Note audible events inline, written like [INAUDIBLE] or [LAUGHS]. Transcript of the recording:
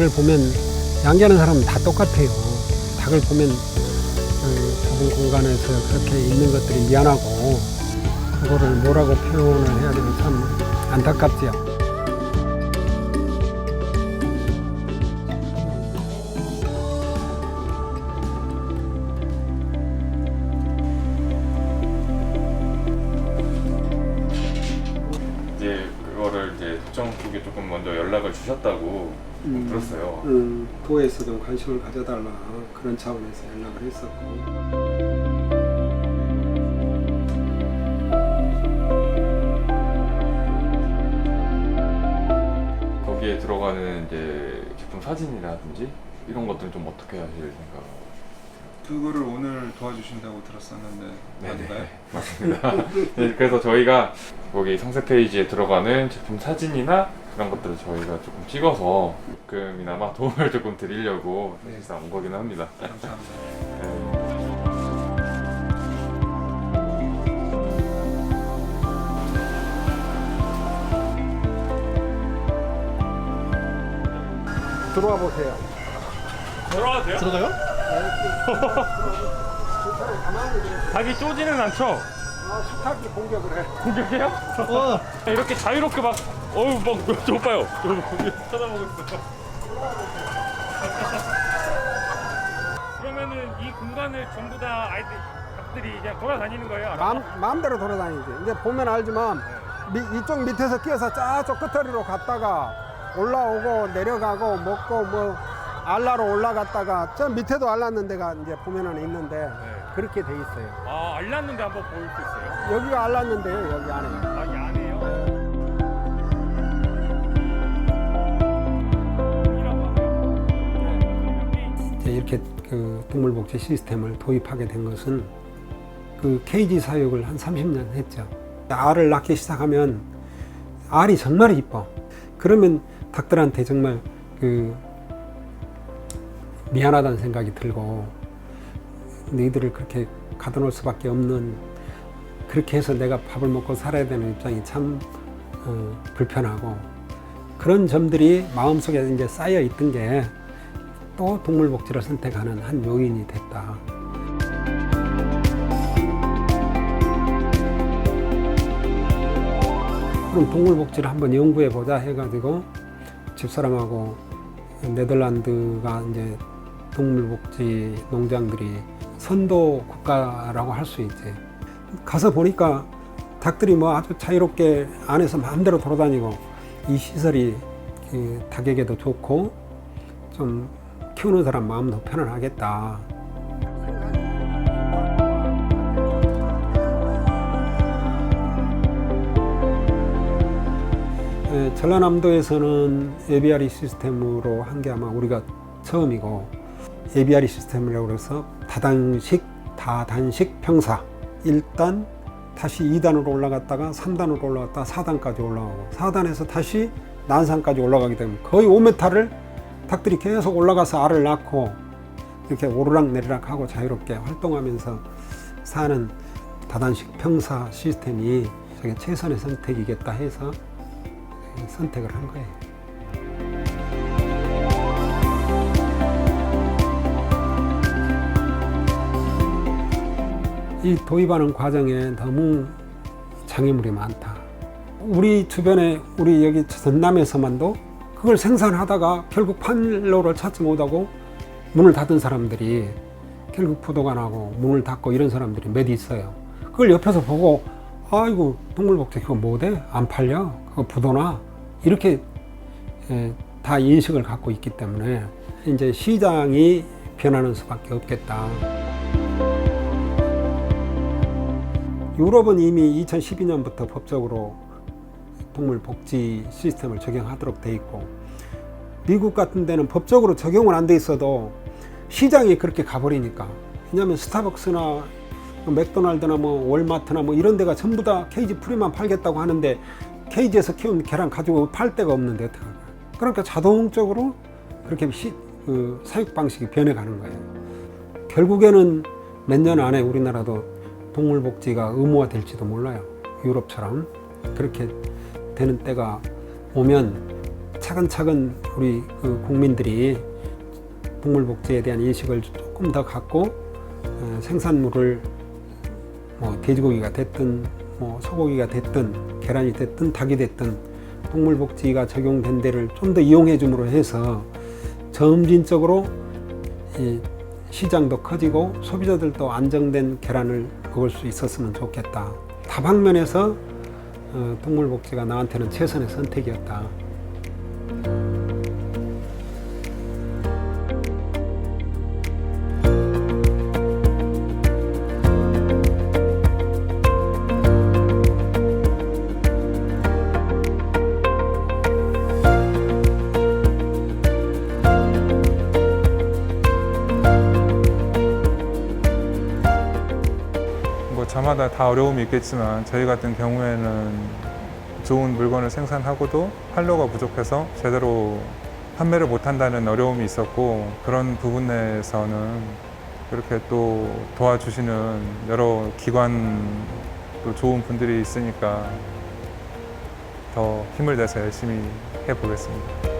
닭을 보면 양계하는 사람은 다 똑같아요. 닭을 보면 그 좁은 공간에서 그렇게 있는 것들이 미안하고 그거를 뭐라고 표현을 해야 되면 참 안타깝지요. 먼저 연락을 주셨다고 음. 들었어요. 음, 도에서도 관심을 가져달라 그런 차원에서 연락을 했었고 거기에 들어가는 이제 제품 사진이라든지 이런 것들은 좀 어떻게 하실 생각? 그거를 오늘 도와주신다고 들었었는데 맞나요? [LAUGHS] 맞습니다. 네, 그래서 저희가 거기 상세 페이지에 들어가는 제품 사진이나 그런 것들을 저희가 조금 찍어서 조금이나마 도움을 [LAUGHS] 조금 드리려고 사실상 온 거긴 합니다. 감사합니다. 네. 들어와 보세요. 들어가도 돼요? 들어가요? 닭이 쪼지는 않죠? 아, 수탉이 공격을 해. 공격해요? 어. 이렇게 자유롭게 막 어우 막저 오빠요 저 거기 쳐다보고 있어 그러면은 이 공간을 전부 다 아이들 닭들이 그냥 돌아다니는 거예요? 알아서? 마음, 마음대로 돌아다니지. 이제 보면 알지만 미- 이쪽 밑에서 끼어서 저쪽 끝머리로 갔다가 올라오고 내려가고 먹고 뭐 알라로 올라갔다가 저 밑에도 알랐는 데가 이제 보면은 있는데 네. 그렇게 돼 있어요. 아 알랐는데 한번 보일 수 있어요? 여기가 알랐는데요, 여기 안에. 아 이렇게 그 동물복지 시스템을 도입하게 된 것은 그 케이지 사육을 한 30년 했죠. 알을 낳기 시작하면 알이 정말 이뻐. 그러면 닭들한테 정말 그 미안하다는 생각이 들고 너희들을 그렇게 가둬놓을 수밖에 없는 그렇게 해서 내가 밥을 먹고 살아야 되는 입장이 참 어, 불편하고 그런 점들이 마음속에 이제 쌓여 있던 게 또 동물복지를 선택하는 한 요인이 됐다. 그럼 동물복지를 한번 연구해 보자 해가지고 집사람하고 네덜란드가 이제 동물복지 농장들이 선도 국가라고 할 수 있지. 가서 보니까 닭들이 뭐 아주 자유롭게 안에서 마음대로 돌아다니고 이 시설이 그 닭에게도 좋고 좀 키우는 사람 마음도 편안하겠다. 예, 전라남도에서는 에비아리 시스템으로 한 게 아마 우리가 처음이고 에비아리 시스템이라고 해서 다단식 다단식 평사 1단 다시 2단으로 올라갔다가 3단으로 올라갔다가 4단까지 올라가고 4단에서 다시 난산까지 올라가기 때문에 거의 5m를 닭들이 계속 올라가서 알을 낳고 이렇게 오르락 내리락 하고 자유롭게 활동하면서 사는 다단식 평사 시스템이 저게 최선의 선택이겠다 해서 선택을 한 거예요. 이 도입하는 과정에 너무 장애물이 많다. 우리 주변에 우리 여기 전남에서만도 그걸 생산하다가 결국 판로를 찾지 못하고 문을 닫은 사람들이 결국 부도가 나고 문을 닫고 이런 사람들이 몇 있어요. 그걸 옆에서 보고 아이고 동물복지 그거 뭐돼? 안 팔려? 그거 부도나? 이렇게 예, 다 인식을 갖고 있기 때문에 이제 시장이 변하는 수밖에 없겠다. 유럽은 이미 2012년부터 법적으로 동물 복지 시스템을 적용하도록 돼 있고 미국 같은 데는 법적으로 적용은 안 돼 있어도 시장이 그렇게 가버리니까. 왜냐하면 스타벅스나 뭐 맥도날드나 뭐 월마트나 뭐 이런 데가 전부 다 케이지 프리만 팔겠다고 하는데 케이지에서 키운 계란 가지고 팔 데가 없는데 어떡할까 그러니까 자동적으로 그렇게 시, 그 사육 방식이 변해가는 거예요. 결국에는 몇 년 안에 우리나라도 동물복지가 의무화될지도 몰라요. 유럽처럼 그렇게 되는 때가 오면 차근차근 우리 그 국민들이 동물복지에 대한 인식을 조금 더 갖고 어, 생산물을 뭐 돼지고기가 됐든 뭐 소고기가 됐든 계란이 됐든 닭이 됐든 동물복지가 적용된 데를 좀 더 이용해 줌으로 해서 점진적으로 이 시장도 커지고 소비자들도 안정된 계란을 먹을 수 있었으면 좋겠다. 다방면에서 어, 동물복지가 나한테는 최선의 선택이었다. 뭐 저마다 다 어려움이 있겠지만 저희 같은 경우에는 좋은 물건을 생산하고도 판로가 부족해서 제대로 판매를 못한다는 어려움이 있었고 그런 부분에서는 이렇게 또 도와주시는 여러 기관 또 좋은 분들이 있으니까 더 힘을 내서 열심히 해보겠습니다.